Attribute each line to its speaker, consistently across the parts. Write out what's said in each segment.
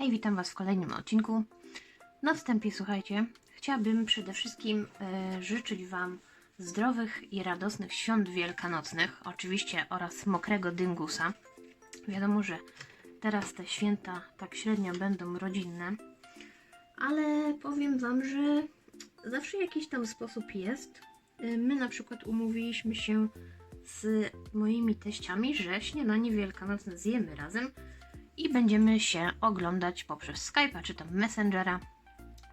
Speaker 1: Hej, witam Was w kolejnym odcinku. Na wstępie, słuchajcie, chciałabym przede wszystkim e, życzyć Wam zdrowych i radosnych świąt wielkanocnych, oczywiście oraz mokrego dyngusa. Wiadomo, że teraz te święta tak średnio będą rodzinne, ale powiem Wam, że zawsze jakiś tam sposób jest. E, My na przykład umówiliśmy się z moimi teściami, że śniadanie wielkanocne zjemy razem i będziemy się oglądać poprzez Skype'a czy tam Messengera.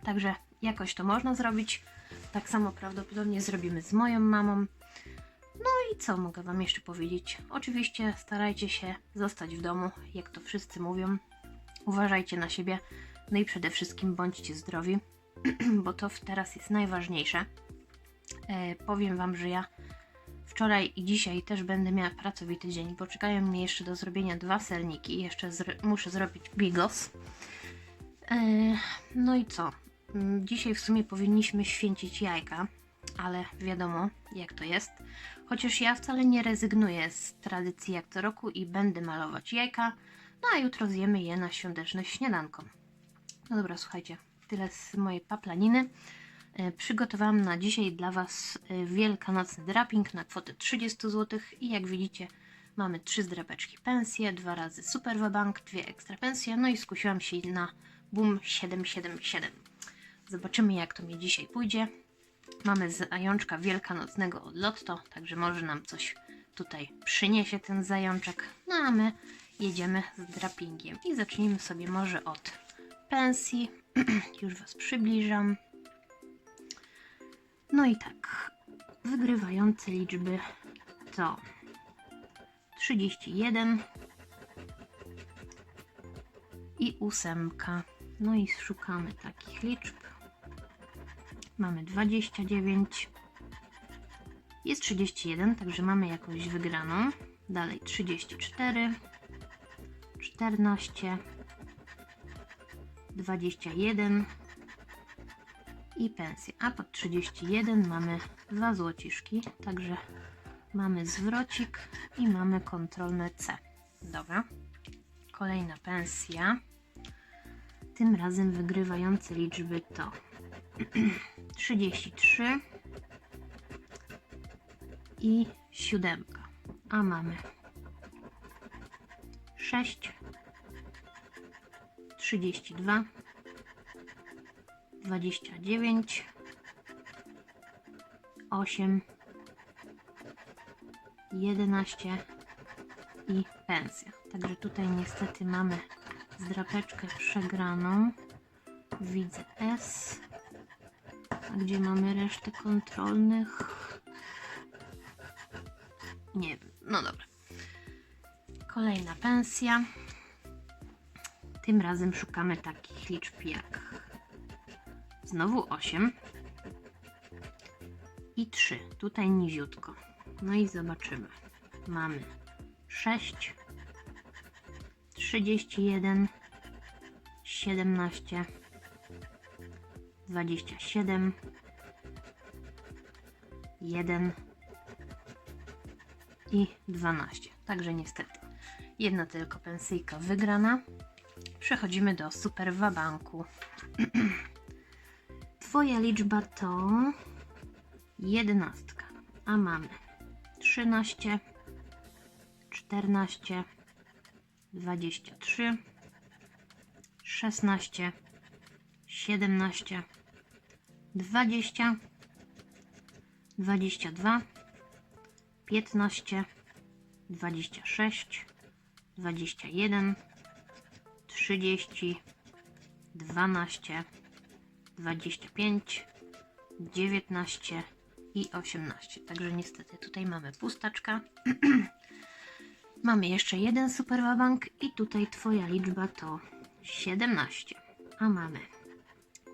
Speaker 1: Także jakoś to można zrobić. Tak samo prawdopodobnie zrobimy z moją mamą. No i co mogę Wam jeszcze powiedzieć? Oczywiście starajcie się zostać w domu, jak to wszyscy mówią. Uważajcie na siebie, no i przede wszystkim bądźcie zdrowi, bo to teraz jest najważniejsze. E, powiem Wam, że ja Wczoraj i dzisiaj też będę miała pracowity dzień, bo czekają mnie jeszcze do zrobienia dwa serniki. Jeszcze muszę zrobić bigos. E, no i co? Mm, Dzisiaj w sumie powinniśmy święcić jajka, ale wiadomo jak to jest. Chociaż ja wcale nie rezygnuję z tradycji jak co roku i będę malować jajka, no a jutro zjemy je na świąteczne śniadanko. No dobra, słuchajcie, tyle z mojej paplaniny. E, Przygotowałam na dzisiaj dla Was e, wielkanocny draping na kwotę 30 zł i jak widzicie mamy trzy zdrapeczki pensje, dwa razy super wabank, dwie ekstra pensje, no i skusiłam się na boom 777. Zobaczymy jak to mi dzisiaj pójdzie. Mamy zajączka wielkanocnego od Lotto, także może nam coś tutaj przyniesie ten zajączek. No a my jedziemy z drapingiem i zacznijmy sobie może od pensji. Już Was przybliżam. No i tak, wygrywające liczby to 31 i ósemka. No i szukamy takich liczb. Mamy 29. Jest 31, także mamy jakąś wygraną. Dalej 34, 14, 21 i pensję. A pod 31 mamy dwa złociszki, także mamy zwrocik i mamy kontrolne C. Dobra. Kolejna pensja. Tym razem wygrywające liczby to 33 i siódemka. A mamy 6, 32, 29, 8, 11 i pensja. Także tutaj niestety mamy zdrapeczkę przegraną. Widzę S. A gdzie mamy resztę kontrolnych? Nie wiem. No dobra. Kolejna pensja. Tym razem szukamy takich liczb jak Znowu 8 i 3. Tutaj niziutko. No i zobaczymy. Mamy 6, 31, 17, 27, 1 i 12. Także niestety jedna tylko pensyjka wygrana. Przechodzimy do super wabanku. Twoja liczba to jedenastka, a mamy 13, 14, 23, 16, 17, 20, 22, 15, 26, 21, 30, 12, 25, 19 i 18. Także niestety tutaj mamy pustaczka. mamy jeszcze jeden super wabank i tutaj Twoja liczba to 17. A mamy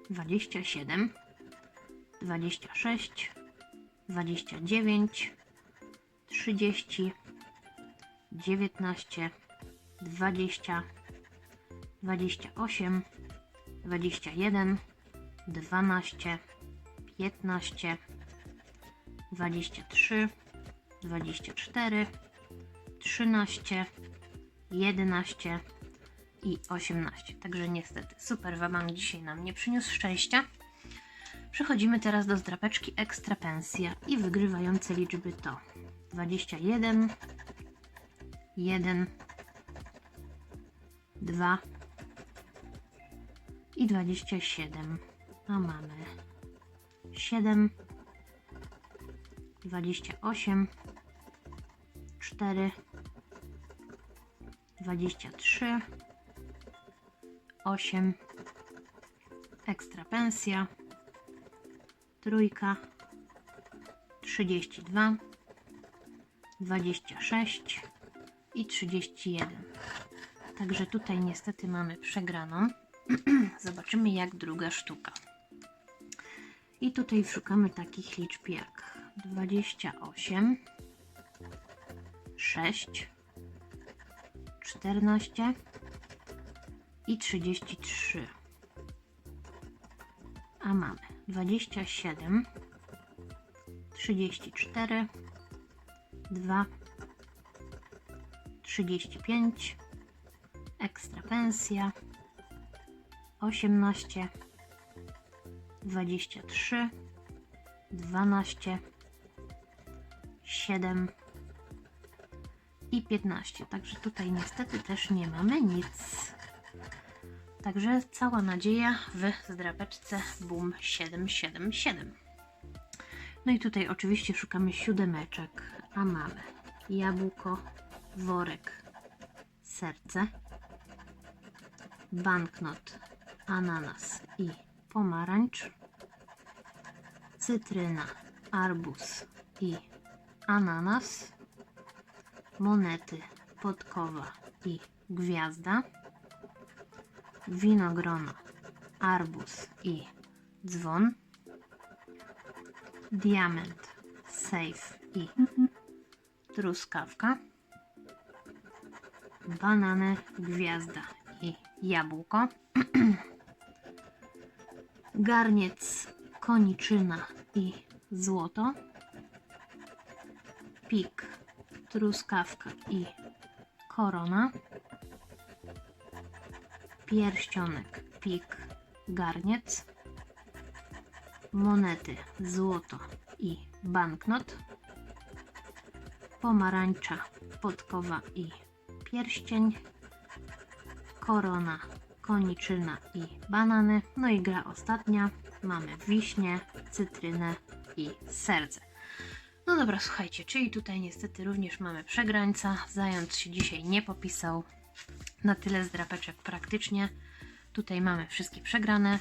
Speaker 1: 27, 26, 29, 30, 19, 20, 28, 21, 12, 15, 23, 24, 13, 11 i 18. Także niestety super wabank dzisiaj nam nie przyniósł szczęścia. Przechodzimy teraz do zdrapeczki ekstra pensja i wygrywające liczby to 21, 1, 2 i 27. A mamy 7, 28, 4, 23, 8, ekstra pensja, trójka, 32, 26 i 31. Także tutaj niestety mamy przegraną. Zobaczymy jak druga sztuka. I tutaj szukamy takich liczb jak 28, 6, 14 i 33. A mamy 27, 34, 2, 35, ekstra pensja, 18, 23, 12, 7 i 15. Także tutaj niestety też nie mamy nic. Także cała nadzieja w zdrapeczce Boom 777. No i tutaj oczywiście szukamy siódemeczek, a mamy jabłko, worek, serce, banknot, ananas i pomarańcz, cytryna, arbuz i ananas, monety, podkowa i gwiazda, winogrona, arbuz i dzwon, diament, safe i truskawka, banany, gwiazda i jabłko, garniec, koniczyna i złoto, pik, truskawka i korona, pierścionek, pik, garniec, monety, złoto i banknot, pomarańcza, podkowa i pierścień, korona, koniczyna i banany. No i gra ostatnia. Mamy wiśnie, cytrynę i serce. No dobra, słuchajcie, czyli tutaj niestety również mamy przegrańca. Zając się dzisiaj nie popisał. Na tyle zdrapeczek praktycznie. Tutaj mamy wszystkie przegrane.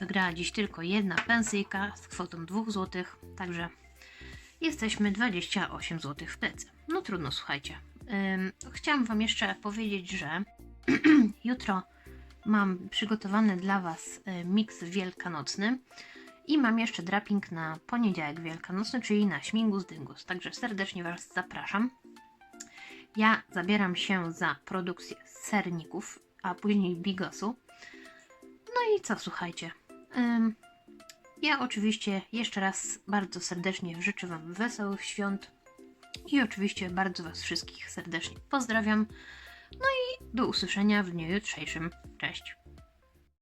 Speaker 1: Wygrała dziś tylko jedna pensyjka z kwotą 2 zł. Także jesteśmy 28 zł w plecy. No trudno, słuchajcie. Ym, chciałam Wam jeszcze powiedzieć, że jutro mam przygotowany dla Was y, miks wielkanocny i mam jeszcze draping na poniedziałek wielkanocny, czyli na śmigus dyngus. Także serdecznie Was zapraszam. Ja zabieram się za produkcję serników, a później bigosu. No i co, słuchajcie. Ja oczywiście jeszcze raz bardzo serdecznie życzę Wam wesołych świąt i oczywiście bardzo Was wszystkich serdecznie pozdrawiam. No i do usłyszenia w dniu jutrzejszym. Cześć.